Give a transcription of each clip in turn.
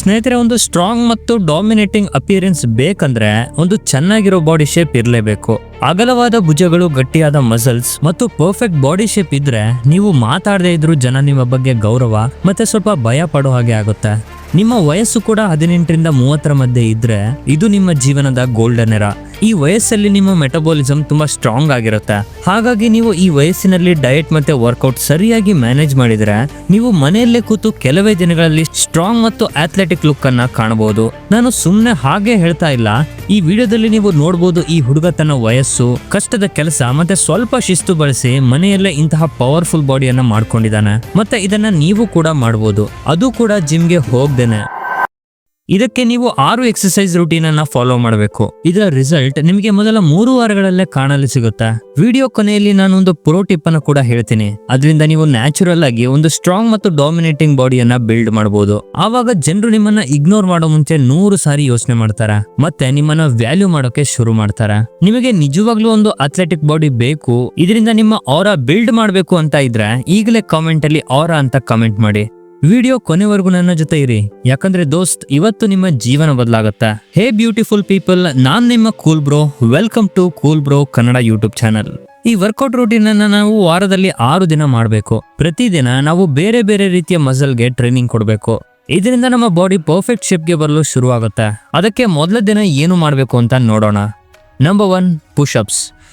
ಸ್ನೇಹಿತರೆ ಒಂದು ಸ್ಟ್ರಾಂಗ್ ಮತ್ತು ಡಾಮಿನೇಟಿಂಗ್ ಅಪಿಯರೆನ್ಸ್ ಬೇಕಂದ್ರೆ ಒಂದು ಚೆನ್ನಾಗಿರೋ ಬಾಡಿ ಶೇಪ್ ಇರಲೇಬೇಕು. ಅಗಲವಾದ ಭುಜಗಳು, ಗಟ್ಟಿಯಾದ ಮಸಲ್ಸ್ ಮತ್ತು ಪರ್ಫೆಕ್ಟ್ ಬಾಡಿ ಶೇಪ್ ಇದ್ರೆ ನೀವು ಮಾತಾಡದೇ ಇದ್ರೂ ಜನ ನಿಮ್ಮ ಬಗ್ಗೆ ಗೌರವ ಮತ್ತೆ ಸ್ವಲ್ಪ ಭಯ ಪಡೋ ಹಾಗೆ ಆಗುತ್ತೆ. ನಿಮ್ಮ ವಯಸ್ಸು ಕೂಡ ಹದಿನೆಂಟರಿಂದ ಮೂವತ್ತರ ಮಧ್ಯೆ ಇದ್ರೆ ಇದು ನಿಮ್ಮ ಜೀವನದ ಗೋಲ್ಡನ್ ಎರ ಈ ವಯಸ್ಸಲ್ಲಿ ನಿಮ್ಮ ಮೆಟಬಾಲಿಸಮ್ ತುಂಬಾ ಸ್ಟ್ರಾಂಗ್ ಆಗಿರುತ್ತೆ. ಹಾಗಾಗಿ ನೀವು ಈ ವಯಸ್ಸಿನಲ್ಲಿ ಡಯಟ್ ಮತ್ತೆ ವರ್ಕೌಟ್ ಸರಿಯಾಗಿ ಮ್ಯಾನೇಜ್ ಮಾಡಿದ್ರೆ ನೀವು ಮನೆಯಲ್ಲೇ ಕೂತು ಕೆಲವೇ ದಿನಗಳಲ್ಲಿ ಸ್ಟ್ರಾಂಗ್ ಮತ್ತು ಅಥ್ಲೆಟಿಕ್ ಲುಕ್ ಅನ್ನ ಕಾಣಬಹುದು. ನಾನು ಸುಮ್ಮನೆ ಹಾಗೆ ಹೇಳ್ತಾ ಇಲ್ಲ. ಈ ವಿಡಿಯೋದಲ್ಲಿ ನೀವು ನೋಡಬಹುದು ಈ ಹುಡುಗ ತನ್ನ ವಯಸ್ಸು ಕಷ್ಟದ ಕೆಲಸ ಮತ್ತೆ ಸ್ವಲ್ಪ ಶಿಸ್ತು ಬಳಸಿ ಮನೆಯಲ್ಲೇ ಇಂತಹ ಪವರ್ಫುಲ್ ಬಾಡಿಯನ್ನ ಮಾಡ್ಕೊಂಡಿದ್ದಾನೆ. ಮತ್ತೆ ಇದನ್ನ ನೀವು ಕೂಡ ಮಾಡಬಹುದು ಅದು ಕೂಡ ಜಿಮ್ಗೆ ಹೋಗ್ದೇನೆ. ಇದಕ್ಕೆ ನೀವು ಆರು ಎಕ್ಸಸೈಸ್ ರುಟೀನ್ ಅನ್ನ ಫಾಲೋ ಮಾಡಬೇಕು. ಇದರ ರಿಸಲ್ಟ್ ನಿಮಗೆ ಮೊದಲ ಮೂರು ವಾರಗಳಲ್ಲೇ ಕಾಣಲು ಸಿಗುತ್ತೆ. ವಿಡಿಯೋ ಕೊನೆಯಲ್ಲಿ ನಾನು ಒಂದು ಪ್ರೋ ಟಿಪ್ ಅನ್ನು ಕೂಡ ಹೇಳ್ತೀನಿ. ಅದರಿಂದ ನೀವು ನ್ಯಾಚುರಲ್ ಆಗಿ ಒಂದು ಸ್ಟ್ರಾಂಗ್ ಮತ್ತು ಡಾಮಿನೇಟಿಂಗ್ ಬಾಡಿಯನ್ನ ಬಿಲ್ಡ್ ಮಾಡಬಹುದು ಆವಾಗ ಜನರು ನಿಮ್ಮನ್ನ ಇಗ್ನೋರ್ ಮಾಡೋ ಮುಂಚೆ ನೂರು ಸಾರಿ ಯೋಚನೆ ಮಾಡ್ತಾರೆ. ಮತ್ತೆ ನಿಮ್ಮನ್ನ ವ್ಯಾಲ್ಯೂ ಮಾಡೋಕೆ ಶುರು ಮಾಡ್ತಾರೆ. ನಿಮಗೆ ನಿಜವಾಗ್ಲೂ ಒಂದು ಅಥ್ಲೆಟಿಕ್ ಬಾಡಿ ಬೇಕು. ಇದರಿಂದ ನಿಮ್ಮ ಆರ ಬಿಲ್ಡ್ ಮಾಡಬೇಕು ಅಂತ ಇದ್ರೆ ಈಗಲೇ ಕಾಮೆಂಟ್ ಅಲ್ಲಿ ಆರ ಅಂತ ಕಮೆಂಟ್ ಮಾಡಿ. ವಿಡಿಯೋ ಕೊನೆವರೆಗೂ ನನ್ನ ಜೊತೆ ಇರಿ. ಯಾಕಂದ್ರೆ ದೋಸ್ತ್, ಇವತ್ತು ನಿಮ್ಮ ಜೀವನ ಬದಲಾಗುತ್ತೆ. ಹೇ ಬ್ಯೂಟಿಫುಲ್ ಪೀಪಲ್, ನಾನ್ ನಿಮ್ಮ cool bro. Welcome to cool bro Kannada YouTube channel. ಈ ವರ್ಕೌಟ್ ರೂಟೀನ್ ಅನ್ನ ನಾವು ವಾರದಲ್ಲಿ ಆರು ದಿನ ಮಾಡಬೇಕು. ಪ್ರತಿದಿನ ನಾವು ಬೇರೆ ಬೇರೆ ರೀತಿಯ ಮಸಲ್ಗೆ ಟ್ರೈನಿಂಗ್ ಕೊಡಬೇಕು. ಇದರಿಂದ ನಮ್ಮ ಬಾಡಿ ಪರ್ಫೆಕ್ಟ್ ಶೇಪ್ಗೆ ಬರಲು ಶುರುವಾಗುತ್ತೆ. ಅದಕ್ಕೆ ಮೊದಲ ದಿನ ಏನು ಮಾಡಬೇಕು ಅಂತ ನೋಡೋಣ. ನಂಬರ್ ಒನ್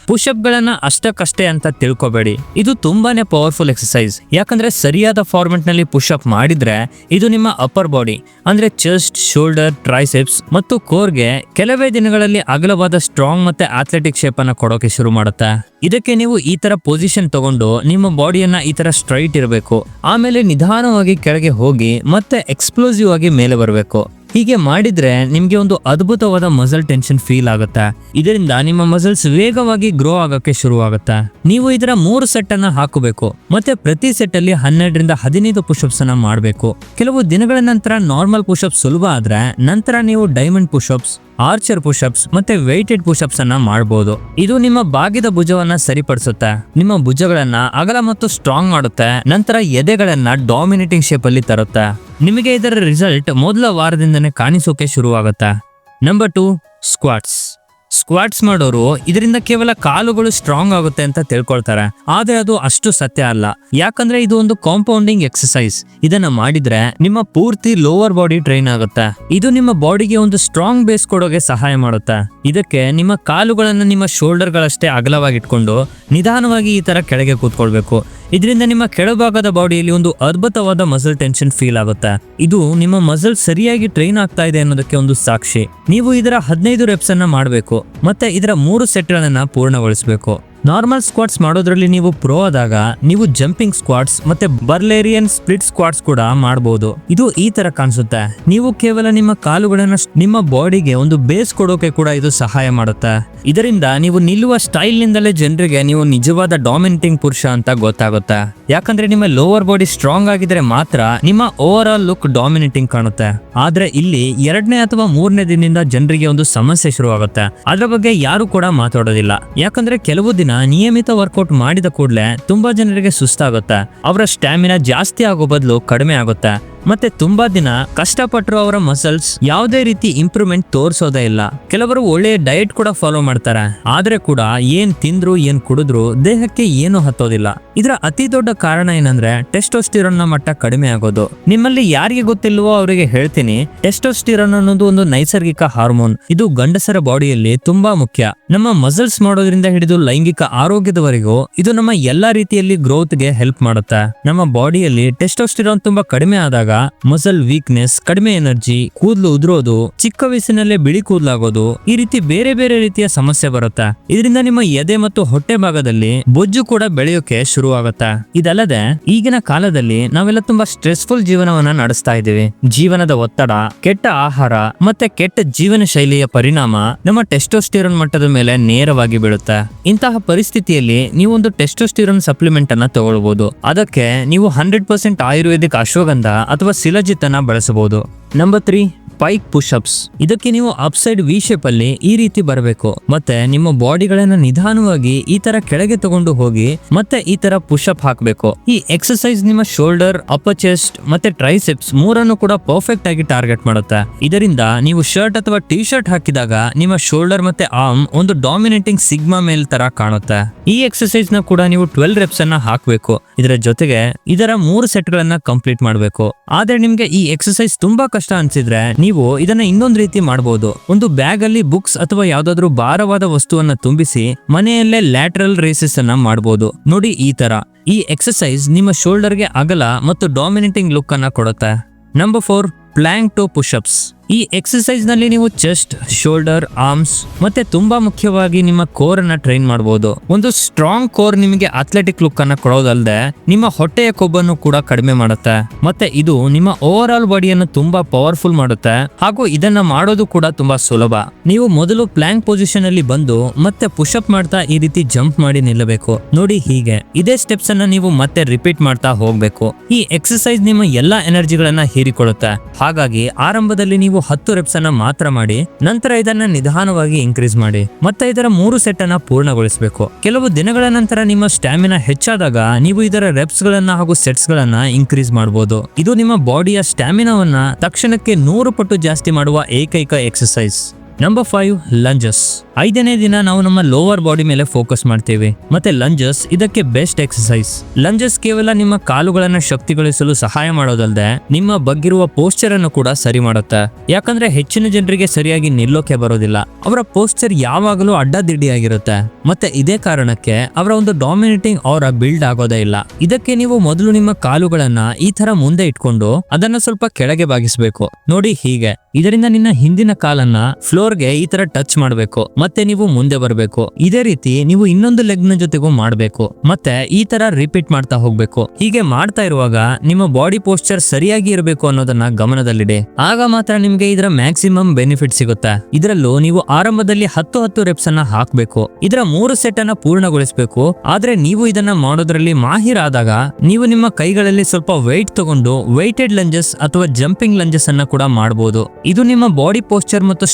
ಪುಷಪ್ಸ್ ಗಳನ್ನ ಅಷ್ಟಕ್ಕಷ್ಟೇ ಅಂತ ತಿಳ್ಕೊಬೇಡಿ. ಇದು ತುಂಬಾನೇ ಪವರ್ಫುಲ್ ಎಕ್ಸಸೈಸ್ ಯಾಕಂದ್ರೆ ಸರಿಯಾದ ಫಾರ್ಮೆಟ್ನಲ್ಲಿ ಪುಷಪ್ ಮಾಡಿದ್ರೆ ಇದು ನಿಮ್ಮ ಅಪ್ಪರ್ ಬಾಡಿ ಅಂದ್ರೆ ಚೆಸ್ಟ್ ಶೋಲ್ಡರ್ ಟ್ರೈಸೆಪ್ಸ್ ಮತ್ತು ಕೋರ್ಗೆ ಕೆಲವೇ ದಿನಗಳಲ್ಲಿ ಅಗಲವಾದ ಸ್ಟ್ರಾಂಗ್ ಮತ್ತೆ ಅಥ್ಲೆಟಿಕ್ ಶೇಪ್ ಅನ್ನ ಕೊಡೋಕೆ ಶುರು ಮಾಡುತ್ತೆ. ಇದಕ್ಕೆ ನೀವು ಈ ತರ ಪೊಸಿಷನ್ ತಗೊಂಡು ನಿಮ್ಮ ಬಾಡಿಯನ್ನ ಈ ತರ ಸ್ಟ್ರೈಟ್ ಇರಬೇಕು. ಆಮೇಲೆ ನಿಧಾನವಾಗಿ ಕೆಳಗೆ ಹೋಗಿ ಮತ್ತೆ ಎಕ್ಸ್ಪ್ಲೋಸಿವ್ ಆಗಿ ಮೇಲೆ ಬರಬೇಕು. ಹೀಗೆ ಮಾಡಿದ್ರೆ ನಿಮಗೆ ಒಂದು ಅದ್ಭುತವಾದ ಮಸಲ್ ಟೆನ್ಷನ್ ಫೀಲ್ ಆಗುತ್ತೆ. ಇದರಿಂದ ನಿಮ್ಮ ಮಸಲ್ಸ್ ವೇಗವಾಗಿ ಗ್ರೋ ಆಗೋಕೆ ಶುರು ಆಗುತ್ತೆ ನೀವು ಇದರ ಮೂರು ಸೆಟ್ ಅನ್ನ ಹಾಕಬೇಕು. ಮತ್ತೆ ಪ್ರತಿ ಸೆಟ್ ಅಲ್ಲಿ ಹನ್ನೆರಡರಿಂದ ಹದಿನೈದು ಪುಷಪ್ಸ್ ಅನ್ನ ಮಾಡಬೇಕು. ಕೆಲವು ದಿನಗಳ ನಂತರ ನಾರ್ಮಲ್ ಪುಷಪ್ ಸುಲಭ ಆದ್ರೆ ನಂತರ ನೀವು ಡೈಮಂಡ್ ಪುಷಪ್ಸ್ ಆರ್ಚರ್ ಪುಷಪ್ಸ್ ಮತ್ತೆ ವೆಯ್ಟೆಡ್ ಪುಷಪ್ಸ್ ಅನ್ನ ಮಾಡಬಹುದು ಇದು ನಿಮ್ಮ ಬಾಗಿದ ಭುಜವನ್ನ ಸರಿಪಡಿಸುತ್ತೆ. ನಿಮ್ಮ ಭುಜಗಳನ್ನ ಅಗಲ ಮತ್ತು ಸ್ಟ್ರಾಂಗ್ ಮಾಡುತ್ತೆ. ನಂತರ ಎದೆಗಳನ್ನ ಡಾಮಿನೇಟಿಂಗ್ ಶೇಪ್ ಅಲ್ಲಿ ತರುತ್ತೆ. ನಿಮಗೆ ಇದರ ರಿಸಲ್ಟ್ ಮೊದಲ ವಾರದಿಂದನೇ ಕಾಣಿಸೋಕೆ ಶುರುವಾಗುತ್ತೆ. ನಂಬರ್ ಟು ಸ್ಕ್ವಾಟ್ಸ್ ಸ್ಕ್ವಾಟ್ಸ್ ಮಾಡೋರು ಇದರಿಂದ ಕೇವಲ ಕಾಲುಗಳು ಸ್ಟ್ರಾಂಗ್ ಆಗುತ್ತೆ ಅಂತ ತಿಳ್ಕೊಳ್ತಾರೆ. ಆದ್ರೆ ಅದು ಅಷ್ಟು ಸತ್ಯ ಅಲ್ಲ. ಯಾಕಂದ್ರೆ ಇದು ಒಂದು ಕಾಂಪೌಂಡಿಂಗ್ ಎಕ್ಸಸೈಸ್ ಇದನ್ನ ಮಾಡಿದ್ರೆ ನಿಮ್ಮ ಪೂರ್ತಿ ಲೋವರ್ ಬಾಡಿ ಟ್ರೈನ್ ಆಗುತ್ತೆ. ಇದು ನಿಮ್ಮ ಬಾಡಿಗೆ ಒಂದು ಸ್ಟ್ರಾಂಗ್ ಬೇಸ್ ಕೊಡೋಕೆ ಸಹಾಯ ಮಾಡುತ್ತೆ. ಇದಕ್ಕೆ ನಿಮ್ಮ ಕಾಲುಗಳನ್ನು ನಿಮ್ಮ ಶೋಲ್ಡರ್ ಗಳಷ್ಟೇ ಅಗಲವಾಗಿ ಇಟ್ಕೊಂಡು ನಿಧಾನವಾಗಿ ಈ ತರ ಕೆಳಗೆ ಕೂತ್ಕೊಳ್ಬೇಕು. ಇದರಿಂದ ನಿಮ್ಮ ಕೆಳಭಾಗದ ಬಾಡಿಯಲ್ಲಿ ಒಂದು ಅದ್ಭುತವಾದ ಮಸಲ್ ಟೆನ್ಷನ್ ಫೀಲ್ ಆಗುತ್ತೆ. ಇದು ನಿಮ್ಮ ಮಸಲ್ ಸರಿಯಾಗಿ ಟ್ರೈನ್ ಆಗ್ತಾ ಇದೆ ಅನ್ನೋದಕ್ಕೆ ಒಂದು ಸಾಕ್ಷಿ. ನೀವು ಇದರ ಹದಿನೈದು ರೆಪ್ಸ್ ಅನ್ನ ಮಾಡಬೇಕು. ಮತ್ತೆ ಇದರ ಮೂರು ಸೆಟ್ಗಳನ್ನ ಪೂರ್ಣಗೊಳಿಸಬೇಕು. ನಾರ್ಮಲ್ ಸ್ಕ್ವಾಟ್ಸ್ ಮಾಡೋದ್ರಲ್ಲಿ ನೀವು ಪ್ರೋ ಆದಾಗ ನೀವು ಜಂಪಿಂಗ್ ಸ್ಕ್ವಾಟ್ಸ್ ಮತ್ತೆ ಬರ್ಲೇರಿಯನ್ ಸ್ಪ್ಲಿಟ್ ಸ್ಕ್ವಾಟ್ಸ್ ಕೂಡ ಮಾಡಬಹುದು ಇದು ಈ ತರ ಕಾಣಿಸುತ್ತೆ. ನೀವು ಕೇವಲ ನಿಮ್ಮ ಕಾಲುಗಳನ್ನ ನಿಮ್ಮ ಬಾಡಿಗೆ ಒಂದು ಬೇಸ್ ಕೊಡೋಕೆ ಕೂಡ ಇದು ಸಹಾಯ ಮಾಡುತ್ತೆ. ಇದರಿಂದ ನೀವು ನಿಲ್ಲುವ ಸ್ಟೈಲ್ ನಿಂದಲೇ ಜನರಿಗೆ ನೀವು ನಿಜವಾದ ಡಾಮಿನೇಟಿಂಗ್ ಪುರುಷ ಅಂತ ಗೊತ್ತಾಗುತ್ತೆ. ಯಾಕಂದ್ರೆ ನಿಮ್ಮ ಲೋವರ್ ಬಾಡಿ ಸ್ಟ್ರಾಂಗ್ ಆಗಿದ್ರೆ ಮಾತ್ರ ನಿಮ್ಮ ಓವರ್ ಆಲ್ ಲುಕ್ ಡಾಮಿನೇಟಿಂಗ್ ಕಾಣುತ್ತೆ. ಆದ್ರೆ ಇಲ್ಲಿ ಎರಡನೇ ಅಥವಾ ಮೂರನೇ ದಿನದಿಂದ ಜನರಿಗೆ ಒಂದು ಸಮಸ್ಯೆ ಶುರುವಾಗುತ್ತೆ. ಅದ್ರ ಬಗ್ಗೆ ಯಾರು ಕೂಡ ಮಾತಾಡೋದಿಲ್ಲ. ಯಾಕಂದ್ರೆ ಕೆಲವು ದಿನ ನಿಯಮಿತ ವರ್ಕೌಟ್ ಮಾಡಿದ ಕೂಡಲೇ ತುಂಬಾ ಜನರಿಗೆ ಸುಸ್ತಾಗುತ್ತೆ. ಅವರ ಸ್ಟ್ಯಾಮಿನಾ ಜಾಸ್ತಿ ಆಗೋ ಬದಲು ಕಡಿಮೆ ಆಗುತ್ತೆ. ಮತ್ತೆ ತುಂಬಾ ದಿನ ಕಷ್ಟಪಟ್ಟರು ಅವರ ಮಸಲ್ಸ್ ಯಾವುದೇ ರೀತಿ ಇಂಪ್ರೂವ್ಮೆಂಟ್ ತೋರಿಸೋದೇ ಇಲ್ಲ. ಕೆಲವರು ಒಳ್ಳೆಯ ಡಯಟ್ ಕೂಡ ಫಾಲೋ ಮಾಡ್ತಾರೆ. ಆದ್ರೆ ಕೂಡ ಏನ್ ತಿಂದ್ರು, ಏನ್ ಕುಡಿದ್ರು ದೇಹಕ್ಕೆ ಏನು ಹತ್ತೋದಿಲ್ಲ. ಇದರ ಅತಿ ದೊಡ್ಡ ಕಾರಣ ಏನಂದ್ರೆ ಟೆಸ್ಟೋಸ್ಟಿರೋನ್ನ ಮಟ್ಟ ಕಡಿಮೆ ಆಗೋದು. ನಿಮ್ಮಲ್ಲಿ ಯಾರಿಗೆ ಗೊತ್ತಿಲ್ವೋ ಅವರಿಗೆ ಹೇಳ್ತೀನಿ ಟೆಸ್ಟೋಸ್ಟಿರೋನ್ ಅನ್ನೋದು ಒಂದು ನೈಸರ್ಗಿಕ ಹಾರ್ಮೋನ್. ಇದು ಗಂಡಸರ ಬಾಡಿಯಲ್ಲಿ ತುಂಬಾ ಮುಖ್ಯ. ನಮ್ಮ ಮಸಲ್ಸ್ ಮಾಡೋದ್ರಿಂದ ಹಿಡಿದು ಲೈಂಗಿಕ ಆರೋಗ್ಯದವರೆಗೂ ಇದು ನಮ್ಮ ಎಲ್ಲಾ ರೀತಿಯಲ್ಲಿ ಗ್ರೋತ್ಗೆ ಹೆಲ್ಪ್ ಮಾಡುತ್ತೆ. ನಮ್ಮ ಬಾಡಿಯಲ್ಲಿ ಟೆಸ್ಟೋಸ್ಟಿರೋನ್ ತುಂಬಾ ಕಡಿಮೆ ಆದಾಗ ಮಸಲ್ ವೀಕ್ನೆಸ್ ಕಡಿಮೆ ಎನರ್ಜಿ ಕೂದಲು ಉದುರೋದು, ಚಿಕ್ಕ ವಯಸ್ಸಿನಲ್ಲೇ ಬಿಳಿ ಕೂದಲಾಗೋದು, ಈ ರೀತಿ ಬೇರೆ ಬೇರೆ ರೀತಿಯ ಸಮಸ್ಯೆ ಬರುತ್ತೆ. ಇದರಿಂದ ನಿಮ್ಮ ಎದೆ ಮತ್ತು ಹೊಟ್ಟೆ ಭಾಗದಲ್ಲಿ ಬೊಜ್ಜು ಕೂಡ ಬೆಳೆಯೋಕೆ ಶುರು ಆಗುತ್ತೆ ಇದಲ್ಲದೆ, ಈಗಿನ ಕಾಲದಲ್ಲಿ ನಾವೆಲ್ಲ ತುಂಬಾ ಸ್ಟ್ರೆಸ್ಫುಲ್ ಜೀವನವನ್ನ ನಡೆಸ್ತಾ ಇದ್ದೀವಿ. ಜೀವನದ ಒತ್ತಡ, ಕೆಟ್ಟ ಆಹಾರ ಮತ್ತೆ ಕೆಟ್ಟ ಜೀವನ ಶೈಲಿಯ ಪರಿಣಾಮ ನಮ್ಮ ಟೆಸ್ಟೋಸ್ಟಿರೋನ್ ಮಟ್ಟದ ಮೇಲೆ ನೇರವಾಗಿ ಬೀಳುತ್ತೆ? ಇಂತಹ ಪರಿಸ್ಥಿತಿಯಲ್ಲಿ ನೀವು ಒಂದು ಟೆಸ್ಟೋಸ್ಟಿರೋನ್ ಸಪ್ಲಿಮೆಂಟ್ ಅನ್ನ ತಗೊಳ್ಬಹುದು ಅದಕ್ಕೆ ನೀವು ಹಂಡ್ರೆಡ್ ಪರ್ಸೆಂಟ್ ಆಯುರ್ವೇದಿಕ್ ಅಶ್ವಗಂಧ ಅಥವಾ ಸಿಲಜಿತ್ ಅನ್ನ ಬಳಸಬಹುದು. ನಂಬರ್ ತ್ರೀ ಪೈಕ್ ಪುಷ್ಅಪ್ಸ್ ಇದಕ್ಕೆ ನೀವು ಅಪ್ಸೈಡ್ ವಿ ಶೇಪ್ ಅಲ್ಲಿ ಈ ರೀತಿ ಬರಬೇಕು. ಮತ್ತೆ ನಿಮ್ಮ ಬಾಡಿಗಳನ್ನ ನಿಧಾನವಾಗಿ ಈ ತರ ಕೆಳಗೆ ತಗೊಂಡು ಹೋಗಿ, ಮತ್ತೆ ಈ ತರ ಪುಷಪ್ ಹಾಕಬೇಕು. ಈ ಎಕ್ಸರ್ಸೈಸ್ ನಿಮ್ಮ ಶೋಲ್ಡರ್ ಅಪ್ಪರ್ ಚೆಸ್ಟ್ ಮತ್ತೆ ಟ್ರೈಸೆಪ್ಸ್ ಮೂರನ್ನು ಕೂಡ ಪರ್ಫೆಕ್ಟ್ ಆಗಿ ಟಾರ್ಗೆಟ್ ಮಾಡುತ್ತೆ. ಇದರಿಂದ ನೀವು ಶರ್ಟ್ ಅಥವಾ ಟಿ ಶರ್ಟ್ ಹಾಕಿದಾಗ ನಿಮ್ಮ ಶೋಲ್ಡರ್ ಮತ್ತೆ ಆರ್ಮ್ ಒಂದು ಡಾಮಿನೇಟಿಂಗ್ ಸಿಗ್ಮಾ ಮೇಲ್ ತರ ಕಾಣುತ್ತೆ. ಈ ಎಕ್ಸರ್ಸೈಸ್ನ ಕೂಡ ನೀವು ಟ್ವೆಲ್ ರೆಪ್ಸ್ ಅನ್ನ ಹಾಕಬೇಕು. ಇದರ ಜೊತೆಗೆ ಇದರ ಮೂರು ಸೆಟ್ ಗಳನ್ನ ಕಂಪ್ಲೀಟ್ ಮಾಡಬೇಕು. ಆದ್ರೆ ನಿಮ್ಗೆ ಈ ಎಕ್ಸರ್ಸೈಸ್ ತುಂಬಾ ಕಷ್ಟ ಅನ್ಸಿದ್ರೆ ನೀವು ಇದನ್ನ ಇನ್ನೊಂದು ರೀತಿ ಮಾಡಬಹುದು ಒಂದು ಬ್ಯಾಗ್ ಅಲ್ಲಿ ಬುಕ್ಸ್ ಅಥವಾ ಯಾವ್ದಾದ್ರು ಭಾರವಾದ ವಸ್ತುವನ್ನ ತುಂಬಿಸಿ ಮನೆಯಲ್ಲೇ ಲ್ಯಾಟ್ರಲ್ ರೇಸಸ್ ಅನ್ನ ಮಾಡಬಹುದು ನೋಡಿ ಈ ತರ. ಈ ಎಕ್ಸರ್ಸೈಸ್ ನಿಮ್ಮ ಶೋಲ್ಡರ್ಗೆ ಅಗಲ ಮತ್ತು ಡಾಮಿನೇಟಿಂಗ್ ಲುಕ್ ಅನ್ನ ಕೊಡುತ್ತೆ. Number four plank to pushups. ಈ ಎಕ್ಸರ್ಸೈಸ್ನಲ್ಲಿ ನೀವು ಚೆಸ್ಟ್, ಶೋಲ್ಡರ್, ಆರ್ಮ್ಸ್ ಮತ್ತೆ ತುಂಬಾ ಮುಖ್ಯವಾಗಿ ನಿಮ್ಮ ಕೋರ್ ಅನ್ನ ಟ್ರೈನ್ ಮಾಡಬಹುದು ಒಂದು ಸ್ಟ್ರಾಂಗ್ ಕೋರ್ ನಿಮಗೆ ಅಥ್ಲೆಟಿಕ್ ಲುಕ್ ಅನ್ನ ಕೊಡೋದಲ್ಲದೆ ನಿಮ್ಮ ಹೊಟ್ಟೆಯ ಕೊಬ್ಬನ್ನು ಕೂಡ ಕಡಿಮೆ ಮಾಡುತ್ತೆ. ಮತ್ತೆ ಇದು ನಿಮ್ಮ ಓವರ್ ಆಲ್ ಬಾಡಿಯನ್ನು ತುಂಬಾ ಪವರ್ಫುಲ್ ಮಾಡುತ್ತೆ ಹಾಗೂ ಇದನ್ನ ಮಾಡೋದು ಕೂಡ ತುಂಬಾ ಸುಲಭ. ನೀವು ಮೊದಲು ಪ್ಲಾಂಕ್ ಪೊಸಿಷನ್ ಅಲ್ಲಿ ಬಂದು ಮತ್ತೆ ಪುಷಪ್ ಮಾಡ್ತಾ ಈ ರೀತಿ ಜಂಪ್ ಮಾಡಿ ನಿಲ್ಲಬೇಕು. ನೋಡಿ ಹೀಗೆ. ಇದೇ ಸ್ಟೆಪ್ಸ್ ಅನ್ನ ನೀವು ಮತ್ತೆ ರಿಪೀಟ್ ಮಾಡ್ತಾ ಹೋಗ್ಬೇಕು. ಈ ಎಕ್ಸರ್ಸೈಸ್ ನಿಮ್ಮ ಎಲ್ಲಾ ಎನರ್ಜಿಗಳನ್ನ ಹೀರಿಕೊಳ್ಳುತ್ತೆ. ಹಾಗಾಗಿ ಆರಂಭದಲ್ಲಿ ನೀವು ಹತ್ತು ರೆಪ್ಸ್ ಅನ್ನ ಮಾತ್ರ ಮಾಡಿ, ನಂತರ ಇದನ್ನ ನಿಧಾನವಾಗಿ ಇನ್ಕ್ರೀಸ್ ಮಾಡಿ, ಮತ್ತೆ ಇದರ ಮೂರು ಸೆಟ್ ಅನ್ನ ಪೂರ್ಣಗೊಳಿಸಬೇಕು. ಕೆಲವು ದಿನಗಳ ನಂತರ ನಿಮ್ಮ ಸ್ಟ್ಯಾಮಿನಾ ಹೆಚ್ಚಾದಾಗ ನೀವು ಇದರ ರೆಪ್ಸ್ ಗಳನ್ನ ಹಾಗೂ ಸೆಟ್ಸ್ ಗಳನ್ನ ಇನ್ಕ್ರೀಸ್ ಮಾಡಬಹುದು ಇದು ನಿಮ್ಮ ಬಾಡಿಯ ಸ್ಟ್ಯಾಮಿನಾವನ್ನ ತಕ್ಷಣಕ್ಕೆ ನೂರು ಪಟ್ಟು ಜಾಸ್ತಿ ಮಾಡುವ ಏಕೈಕ ಎಕ್ಸರ್ಸೈಸ್ ನಂಬರ್ ಫೈವ್ ಲಂಜಸ್ ಐದನೇ ದಿನ ನಾವು ನಮ್ಮ ಲೋವರ್ ಬಾಡಿ ಮೇಲೆ ಫೋಕಸ್ ಮಾಡ್ತೇವೆ. ಮತ್ತೆ ಲಂಜಸ್ ಇದಕ್ಕೆ ಬೆಸ್ಟ್ ಎಕ್ಸರ್ಸೈಸ್ ಲಂಜಸ್ ಕೇವಲ ನಿಮ್ಮ ಕಾಲುಗಳನ್ನ ಶಕ್ತಿಗೊಳಿಸಲು ಸಹಾಯ ಮಾಡೋದಲ್ಲದೆ ನಿಮ್ಮ ಬಗ್ಗಿರುವ ಪೋಸ್ಚರ್ ಅನ್ನು ಕೂಡ ಸರಿ ಮಾಡುತ್ತೆ. ಯಾಕಂದ್ರೆ ಹೆಚ್ಚಿನ ಜನರಿಗೆ ಸರಿಯಾಗಿ ನಿಲ್ಲೋಕೆ ಬರೋದಿಲ್ಲ. ಅವರ ಪೋಸ್ಚರ್ ಯಾವಾಗಲೂ ಅಡ್ಡದಿಡ್ಡಿಯಾಗಿರುತ್ತೆ. ಮತ್ತೆ ಇದೇ ಕಾರಣಕ್ಕೆ ಅವರ ಒಂದು ಡಾಮಿನೇಟಿಂಗ್ ಅವರ ಬಿಲ್ಡ್ ಆಗೋದೇ ಇಲ್ಲ. ಇದಕ್ಕೆ ನೀವು ಮೊದಲು ನಿಮ್ಮ ಕಾಲುಗಳನ್ನ ಈ ತರ ಮುಂದೆ ಇಟ್ಕೊಂಡು ಅದನ್ನ ಸ್ವಲ್ಪ ಕೆಳಗೆ ಬಾಗಿಸಬೇಕು. ನೋಡಿ ಹೀಗೆ. ಇದರಿಂದ ನಿನ್ನ ಹಿಂದಿನ ಕಾಲನ್ನ ಫ್ಲೋರ್ಗೆ ಈ ತರ ಟಚ್ ಮಾಡಬೇಕು, ಮತ್ತೆ ನೀವು ಮುಂದೆ ಬರಬೇಕು. ಇದೇ ರೀತಿ ನೀವು ಇನ್ನೊಂದು ಲೆಗ್ನ ಜೊತೆಗೂ ಮಾಡಬೇಕು, ಮತ್ತೆ ಈ ತರ ರಿಪೀಟ್ ಮಾಡ್ತಾ ಹೋಗ್ಬೇಕು. ಹೀಗೆ ಮಾಡ್ತಾ ಇರುವಾಗ ನಿಮ್ಮ ಬಾಡಿ ಪೋಸ್ಚರ್ ಸರಿಯಾಗಿ ಇರಬೇಕು ಅನ್ನೋದನ್ನ ಗಮನದಲ್ಲಿಡಿ. ಆಗ ಮಾತ್ರ ನಿಮ್ಗೆ ಇದರ ಮ್ಯಾಕ್ಸಿಮಮ್ ಬೆನಿಫಿಟ್ ಸಿಗುತ್ತೆ. ಇದರಲ್ಲೂ ನೀವು ಆರಂಭದಲ್ಲಿ ಹತ್ತು ಹತ್ತು ರೆಪ್ಸ್ ಅನ್ನ ಹಾಕ್ಬೇಕು. ಇದರ ಮೂರು ಸೆಟ್ ಅನ್ನ ಪೂರ್ಣಗೊಳಿಸಬೇಕು. ಆದ್ರೆ ನೀವು ಇದನ್ನ ಮಾಡೋದ್ರಲ್ಲಿ ಮಾಹಿರಾದಾಗ ನೀವು ನಿಮ್ಮ ಕೈಗಳಲ್ಲಿ ಸ್ವಲ್ಪ ವೆಯ್ಟ್ ತಗೊಂಡು ವೆಯ್ಟೆಡ್ ಲಂಜಸ್ ಅಥವಾ ಜಂಪಿಂಗ್ ಲಂಜಸ್ ಅನ್ನ ಕೂಡ ಮಾಡಬಹುದು ಇದು ನಿಮ್ಮ ಬಾಡಿ ಪೋಸ್ಚರ್ ಮತ್ತು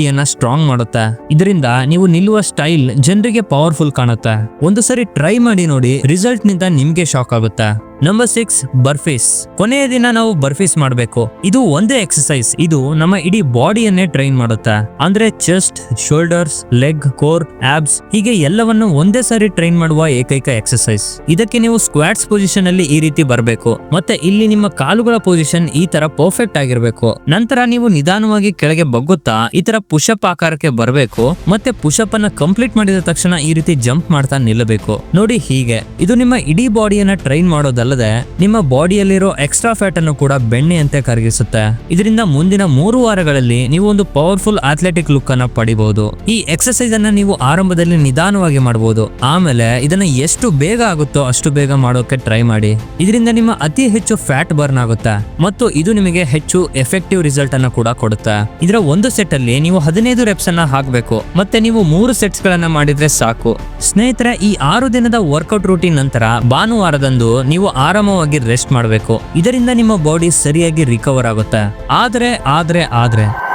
ಸ್ಟೆಬಿಲಿಟಿಯನ್ನ ಸ್ಟ್ರಾಂಗ್ ಮಾಡುತ್ತೆ. ಇದರಿಂದ ನೀವು ನಿಲ್ಲುವ ಸ್ಟೈಲ್ ಜನರಿಗೆ ಪವರ್ಫುಲ್ ಕಾಣುತ್ತೆ. ಒಂದು ಸರಿ ಟ್ರೈ ಮಾಡಿ ನೋಡಿ ರಿಸಲ್ಟ್ನಿಂದ ನಿಮ್ಗೆ ಶಾಕ್ ಆಗುತ್ತೆ. ನಂಬರ್ ಸಿಕ್ಸ್ ಬರ್ಫೀಸ್ ಕೊನೆಯ ದಿನ ನಾವು ಬರ್ಫೀಸ್ ಮಾಡಬೇಕು. ಇದು ಒಂದೇ ಎಕ್ಸಸೈಸ್ ಇದು ನಮ್ಮ ಇಡೀ ಬಾಡಿಯನ್ನೇ ಟ್ರೈನ್ ಮಾಡುತ್ತೆ. ಅಂದ್ರೆ chest shoulders leg core abs ಹೀಗೆ ಎಲ್ಲವನ್ನು ಒಂದೇ ಸಾರಿ ಟ್ರೈನ್ ಮಾಡುವ ಏಕೈಕ ಎಕ್ಸಸೈಸ್ ಇದಕ್ಕೆ ನೀವು ಸ್ಕ್ವಾಟ್ಸ್ ಪೊಸಿಷನ್ ಅಲ್ಲಿ ಈ ರೀತಿ ಬರಬೇಕು. ಮತ್ತೆ ಇಲ್ಲಿ ನಿಮ್ಮ ಕಾಲುಗಳ ಪೊಸಿಷನ್ ಈ ತರ ಪರ್ಫೆಕ್ಟ್ ಆಗಿರಬೇಕು. ನಂತರ ನೀವು ನಿಧಾನವಾಗಿ ಕೆಳಗೆ ಬಗ್ಗುತ್ತಾ ಈ ತರ ಪುಷಪ್ ಆಕಾರಕ್ಕೆ ಬರಬೇಕು. ಮತ್ತೆ ಪುಷಪ್ ಅನ್ನ ಕಂಪ್ಲೀಟ್ ಮಾಡಿದ ತಕ್ಷಣ ಈ ರೀತಿ ಜಂಪ್ ಮಾಡ್ತಾ ನಿಲ್ಲಬೇಕು. ನೋಡಿ ಹೀಗೆ. ಇದು ನಿಮ್ಮ ಇಡೀ ಬಾಡಿಯನ್ನ ಟ್ರೈನ್ ಮಾಡೋದಲ್ಲದೆ ನಿಮ್ಮ ಬಾಡಿಯಲ್ಲಿರೋ ಎಕ್ಸ್ಟ್ರಾ ಫ್ಯಾಟ್ ಅನ್ನು ಕೂಡ ಬೆಣ್ಣೆಯಂತೆ ಕರಗಿಸುತ್ತೆ. ಇದರಿಂದ ಮುಂದಿನ ಮೂರು ವಾರಗಳಲ್ಲಿ ನೀವು ಒಂದು ಪವರ್ಫುಲ್ ಅಥ್ಲೆಟಿಕ್ ಲುಕ್ ಅನ್ನ ಪಡಿಬಹುದು. ಈ ಎಕ್ಸರ್ಸೈಸ್ ಅನ್ನ ನೀವು ಆರಂಭದಲ್ಲಿ ನಿಧಾನವಾಗಿ ಮಾಡಬಹುದು ಆಮೇಲೆ ಇದನ್ನ ಎಷ್ಟು ಬೇಗ ಆಗುತ್ತೋ ಅಷ್ಟು ಬೇಗ ಮಾಡೋಕೆ ಟ್ರೈ ಮಾಡಿ. ಇದರಿಂದ ನಿಮ್ಮ ಅತಿ ಹೆಚ್ಚು ಫ್ಯಾಟ್ ಬರ್ನ್ ಆಗುತ್ತೆ. ಮತ್ತು ಇದು ನಿಮಗೆ ಹೆಚ್ಚು ಎಫೆಕ್ಟಿವ್ ರಿಸಲ್ಟ್ ಅನ್ನ ಕೂಡ ಕೊಡುತ್ತೆ. ಇದರ ಒಂದು ಸೆಟ್ ಅಲ್ಲಿ ನೀವು ಹದಿನೈದು ರೆಪ್ಸ್ ಅನ್ನ ಹಾಕಬೇಕು. ಮತ್ತೆ ನೀವು ಮೂರು ಸೆಟ್ಸ್ ಗಳನ್ನ ಮಾಡಿದ್ರೆ ಸಾಕು. ಸ್ನೇಹಿತರೆ, ಈ ಆರು ದಿನದ ವರ್ಕೌಟ್ ರೂಟೀನ್ ನಂತರ ಭಾನುವಾರದಂದು ನೀವು ಆರಾಮವಾಗಿ ರೆಸ್ಟ್ ಮಾಡಬೇಕು. ಇದರಿಂದ ನಿಮ್ಮ ಬಾಡಿ ಸರಿಯಾಗಿ ರಿಕವರ್ ಆಗುತ್ತೆ. ಆದರೆ ಆದರೆ ಆದ್ರೆ.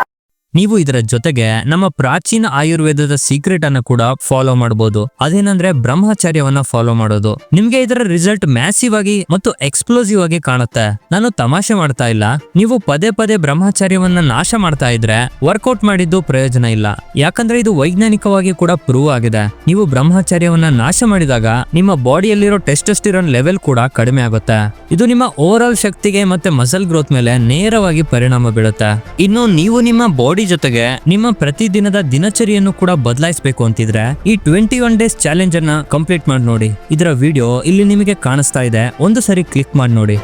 ನೀವು ಇದರ ಜೊತೆಗೆ ನಮ್ಮ ಪ್ರಾಚೀನ ಆಯುರ್ವೇದದ ಸೀಕ್ರೆಟ್ ಅನ್ನು ಕೂಡ ಫಾಲೋ ಮಾಡಬಹುದು ಅದೇನಂದ್ರೆ ಬ್ರಹ್ಮಚರ್ಯವನ್ನ ಫಾಲೋ ಮಾಡೋದು. ನಿಮ್ಗೆ ಇದರ ರಿಸಲ್ಟ್ ಮ್ಯಾಸಿವ್ ಆಗಿ ಮತ್ತು ಎಕ್ಸ್ಪ್ಲೋಸಿವ್ ಆಗಿ ಕಾಣುತ್ತೆ. ನಾನು ತಮಾಷೆ ಮಾಡ್ತಾ ಇಲ್ಲ. ನೀವು ಪದೇ ಪದೇ ಬ್ರಹ್ಮಚರ್ಯವನ್ನ ನಾಶ ಮಾಡ್ತಾ ಇದ್ರೆ ವರ್ಕೌಟ್ ಮಾಡಿದ್ದು ಪ್ರಯೋಜನ ಇಲ್ಲ. ಯಾಕಂದ್ರೆ ಇದು ವೈಜ್ಞಾನಿಕವಾಗಿ ಕೂಡ ಪ್ರೂವ್ ಆಗಿದೆ. ನೀವು ಬ್ರಹ್ಮಚರ್ಯವನ್ನ ನಾಶ ಮಾಡಿದಾಗ ನಿಮ್ಮ ಬಾಡಿಯಲ್ಲಿರೋ ಟೆಸ್ಟೋಸ್ಟಿರೋನ್ ಲೆವೆಲ್ ಕೂಡ ಕಡಿಮೆ ಆಗುತ್ತೆ. ಇದು ನಿಮ್ಮ ಓವರ್ ಶಕ್ತಿಗೆ ಮತ್ತೆ ಮಸಲ್ ಗ್ರೋತ್ ಮೇಲೆ ನೇರವಾಗಿ ಪರಿಣಾಮ ಬೀಳುತ್ತೆ. ಇನ್ನು ನೀವು ನಿಮ್ಮ ಬಾಡಿ ಜೊತೆಗೆ ನಿಮ್ಮ ಪ್ರತಿದಿನದ ದಿನಚರಿಯನ್ನು ಕೂಡ ಬದಲಾಯಿಸಬೇಕು ಅಂತಿದ್ರೆ ಈ ಟ್ವೆಂಟಿ ಒನ್ ಡೇಸ್ ಚಾಲೆಂಜ್ ಅನ್ನ ಕಂಪ್ಲೀಟ್ ಮಾಡಿ ನೋಡಿ. ಇದರ ವಿಡಿಯೋ ಇಲ್ಲಿ ನಿಮಗೆ ಕಾಣಿಸ್ತಾ ಇದೆ. ಒಂದು ಸರಿ ಕ್ಲಿಕ್ ಮಾಡಿ ನೋಡಿ.